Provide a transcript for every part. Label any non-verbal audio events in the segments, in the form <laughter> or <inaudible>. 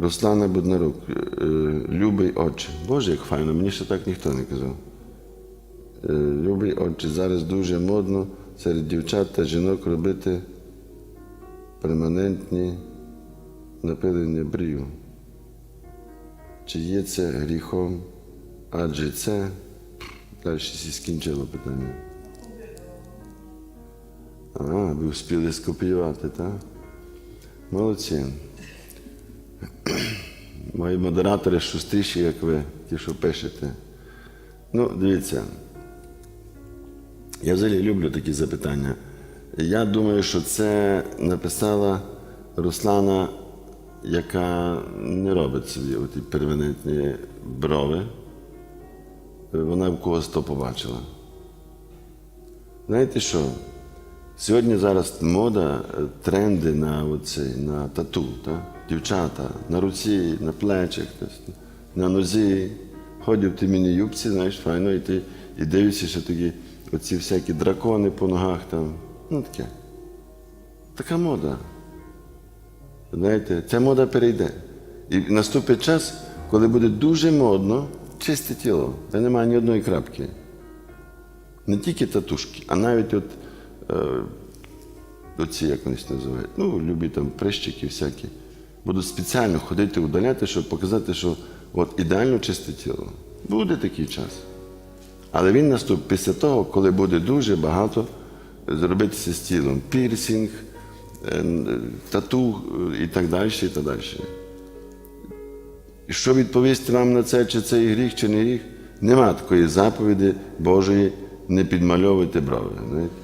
Руслана Буднарук, е, любий отче. Боже, як файно, мені ще так ніхто не казав. Е, Любий отче, зараз дуже модно серед дівчат та жінок робити перманентні напилення брів. Чи є це гріхом? Адже це далі всі скінчило питання. А, ви встигли скопіювати, так? Молодці. Мої модератори шустріші, як ви, ті, що пишете. Ну, дивіться. Я взагалі люблю такі запитання. Я думаю, що це написала Руслана, яка не робить собі оті перманентні брови. Вона в когось то побачила. Знаєте що? Сьогодні зараз мода, е, тренди на, оцей, на тату, та? дівчата на руці, на плечах, тобто, на нозі. Ходять в тій міні-юбці, знаєш, файно, і ти і дивишся, що такі оці всякі дракони по ногах там. Ну таке. Така мода. Знаєте, ця мода перейде. І наступить час, коли буде дуже модно чисте тіло, де немає ні одної крапки. Не тільки татушки, а навіть от оці, як вони називають, ну, любі там прищики всякі. Будуть спеціально ходити удаляти, щоб показати, що от ідеально чисте тіло. Буде такий час. Але він наступить після того, коли буде дуже багато зробитися з тілом. Пірсінг, е, тату е, і так далі, і так далі. Що відповісти вам на це, чи це і гріх, чи не гріх? Нема такої заповіді Божої не підмальовуйте брови. Знаєте?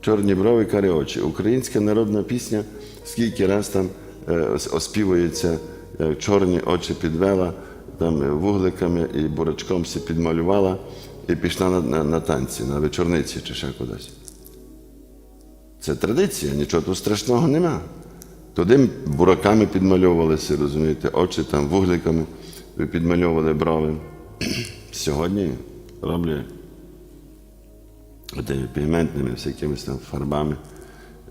Чорні брови, карі очі. Українська народна пісня, скільки раз там е, оспівується, е, чорні очі підвела, там е, вугликами і бурачком все підмалювала і пішла на, на, на танці, на вечорниці чи ще кудись. Це традиція, нічого тут страшного нема. Туди бураками підмальовувалися, розумієте, очі там вугликами підмальовували брови. <clears throat> Сьогодні роблять отими пігментними всякими там фарбами,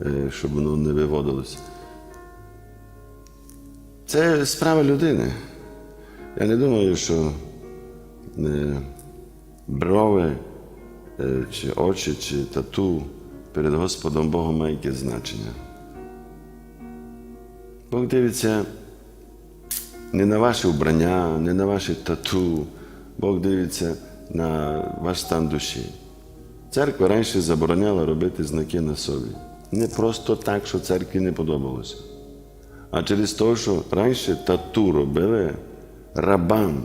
е, щоб воно не виводилося. Це справа людини. Я не думаю, що е, брови, е, чи очі, чи тату перед Господом Богом має якесь значення. Бог дивиться не на ваше вбрання, не на ваше тату. Бог дивиться на ваш стан душі. Церква раніше забороняла робити знаки на собі. Не просто так, що церкві не подобалося. А через те, що раніше тату робили рабам.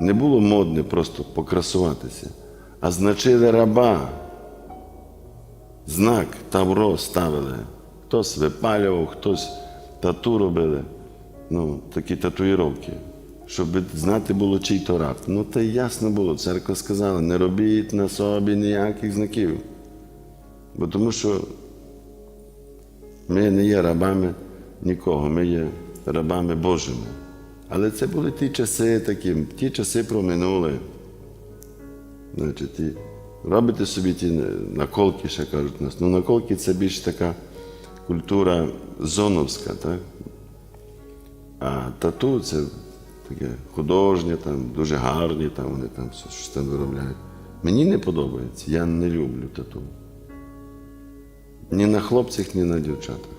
Не було модне просто покрасуватися, а значили раба. Знак Тавро ставили. Хтось випалював, хтось тату робили. Ну, такі татуїровки. Щоб знати було, чий то раб. Ну, та ясно було. Церква сказала, не робіть на собі ніяких знаків. Бо тому що ми не є рабами нікого, ми є рабами Божими. Але це були ті часи такі, ті часи проминули. Значить, і робите собі ті наколки, ще кажуть нас. Ну, наколки це більш така культура зоновська, так? А тату це таке художнє, там, дуже гарні, там вони там все- щось там виробляють. Мені не подобається, я не люблю тату. Ні на хлопцях, ні на дівчатах.